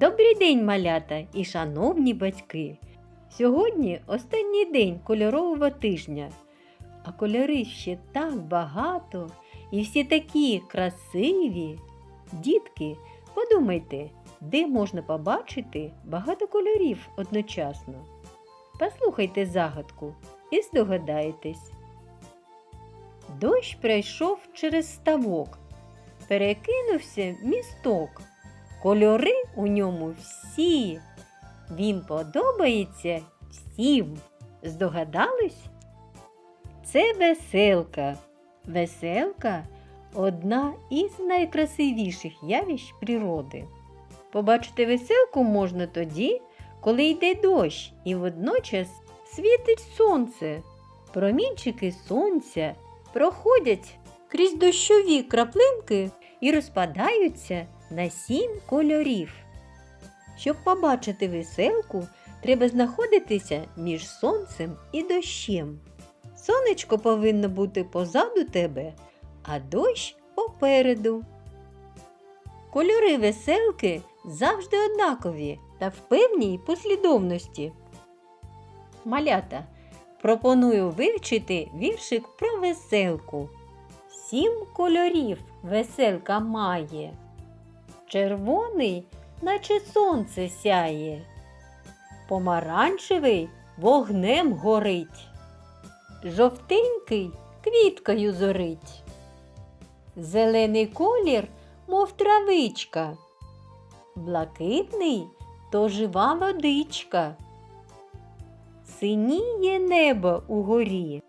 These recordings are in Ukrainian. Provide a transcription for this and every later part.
Добрий день, малята і шановні батьки! Сьогодні останній день кольорового тижня, а кольори ще так багато і всі такі красиві. Дітки, подумайте, де можна побачити багато кольорів одночасно. Послухайте загадку і здогадаєтесь. Дощ пройшов через ставок, перекинувся місток. Кольори у ньому всі. Він подобається всім. Здогадались? Це веселка. Веселка одна із найкрасивіших явищ природи. Побачити веселку можна тоді, коли йде дощ і водночас світить сонце. Промінчики сонця проходять крізь дощові краплинки і розпадаються на сім кольорів. Щоб побачити веселку, треба знаходитися між сонцем і дощем. Сонечко повинно бути позаду тебе, а дощ попереду. Кольори веселки завжди однакові та в певній послідовності. Малята, пропоную вивчити віршик про веселку. Сім кольорів веселка має. Червоний, наче сонце сяє. Помаранчевий вогнем горить. Жовтенький квіткою зорить. Зелений колір, мов травичка. Блакитний то жива водичка. Синіє небо угорі.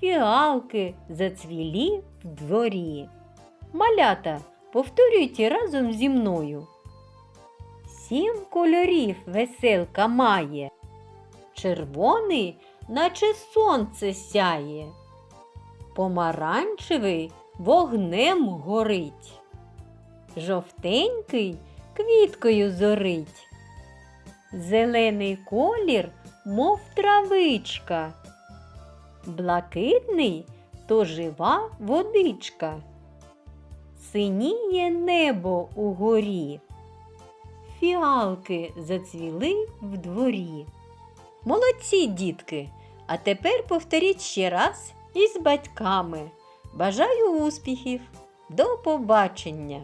Фіалки зацвілі в дворі. Малята, повторюйте разом зі мною. Сім кольорів веселка має. Червоний, наче сонце сяє. Помаранчевий вогнем горить. Жовтенький квіткою зорить. Зелений колір, мов травичка. Блакитний то жива водичка. Синіє небо угорі. Фіалки зацвіли в дворі. Молодці, дітки! А тепер повторіть ще раз із батьками. Бажаю успіхів! До побачення!